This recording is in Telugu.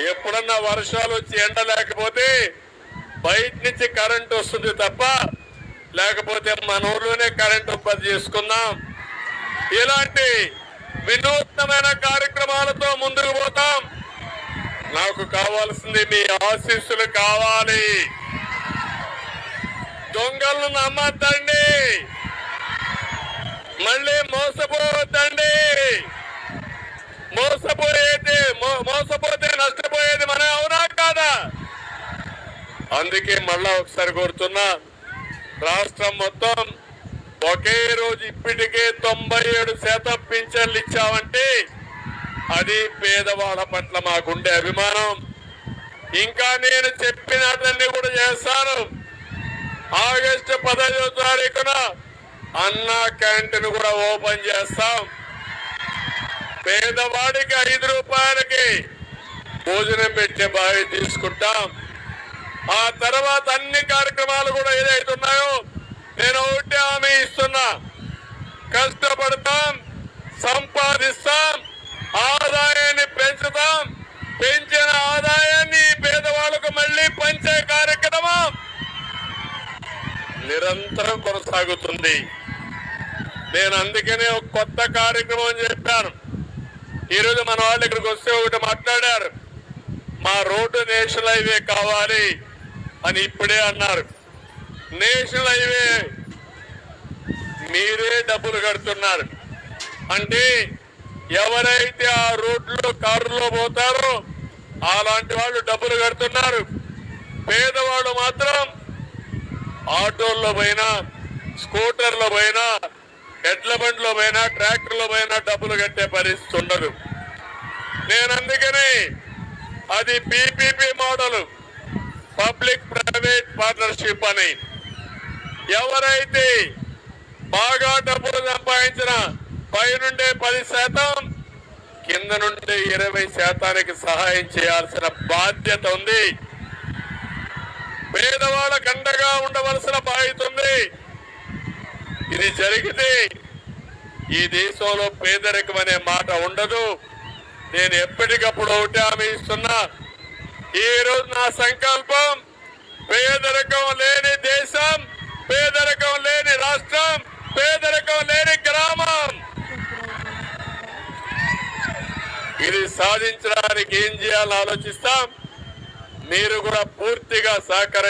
ఎప్పుడన్నా వర్షాలు వచ్చి ఎండ లేకపోతే బయట నుంచి కరెంట్ వస్తుంది తప్ప లేకపోతే మన ఊర్లోనే కరెంట్ ఉత్పత్తి చేసుకుందాం. ఇలాంటి వినూత్నమైన కార్యక్రమాలతో ముందుకు పోతాం. నాకు కావాల్సింది మీ ఆశీస్సులు కావాలి. దొంగలను నమ్మద్దండి. మళ్ళీ మోసపోవద్దండి. మోసపోయేది మో- మోసపోతే నష్టపోయేది మన అవునా కాదా? అందుకే మళ్ళా ఒకసారి కోరుతున్నా రాష్ట్రం మొత్తం ఒకే రోజు ఇప్పటికే తొంభై ఏడు శాతం పింఛన్లు ఇచ్చామంటే అది పేదవాళ్ళ పట్ల మాకుండే అభిమానం. ఇంకా నేను చెప్పినట్లన్నీ కూడా చేస్తాను. ఆగస్టు పదహైదో తారీఖున అన్నా క్యాంటీన్ కూడా ఓపెన్ చేస్తాం. పేదవాడికి ఐదు రూపాయలకి భోజనం పెట్టే బావి తీసుకుంటాం. ఆ తర్వాత అన్ని కార్యక్రమాలు కూడా ఏదైతే ఉన్నాయో నేను ఒకటి హామీ ఇస్తున్నా. కష్టపడతాం సంపాదిస్తాం ఆదాయాన్ని పెంచుతాం పెంచిన ఆదాయాన్ని పేదవాళ్ళకు మళ్ళీ పంచే కార్యక్రమం నిరంతరం కొనసాగుతుంది. నేను అందుకనే ఒక కొత్త కార్యక్రమం చెప్పాను. ఈరోజు మన వాళ్ళు ఇక్కడికి వస్తే ఒకటి మాట్లాడారు. మా రోడ్డు నేషనల్ హైవే కావాలి అని ఇప్పుడే అన్నారు. నేషనల్ హైవే మీరే డబ్బులు కడుతున్నారు. అంటే ఎవరైతే ఆ రోడ్లో కారులో పోతారో అలాంటి వాళ్ళు డబ్బులు కడుతున్నారు. పేదవాళ్ళు మాత్రం ఆటోల్లో పోయినా స్కూటర్లో పోయినా ఎడ్ల బండ్లో పోయినా ట్రాక్టర్లో పోయినా డబ్బులు కట్టే పరిస్థితి ఉండదు. నేను అందుకని అది PPP model. Public private partnership అని. ఎవరైతే బాగా డబ్బులు సంపాదించిన పైనుండే పది శాతం కింద నుండి ఇరవై శాతానికి సహాయం చేయాల్సిన బాధ్యత ఉంది. పేదవాళ్ళ కండగా ఉండవలసిన బాధ్యత ఉంది. ఇది జరిగితే ఈ దేశంలో పేదరికం అనే మాట ఉండదు. నేను ఎప్పటికప్పుడు ఒకటి హామీ ఇస్తున్నా. ఈ రోజు నా సంకల్పం పేదరికం లేని దేశం పేదరికం లేని రాష్ట్రం పేదరికం లేని గ్రామం. ఇది సాధించడానికి ఏం చేయాలో ఆలోచిస్తాం. మీరు కూడా పూర్తిగా సహకరించారు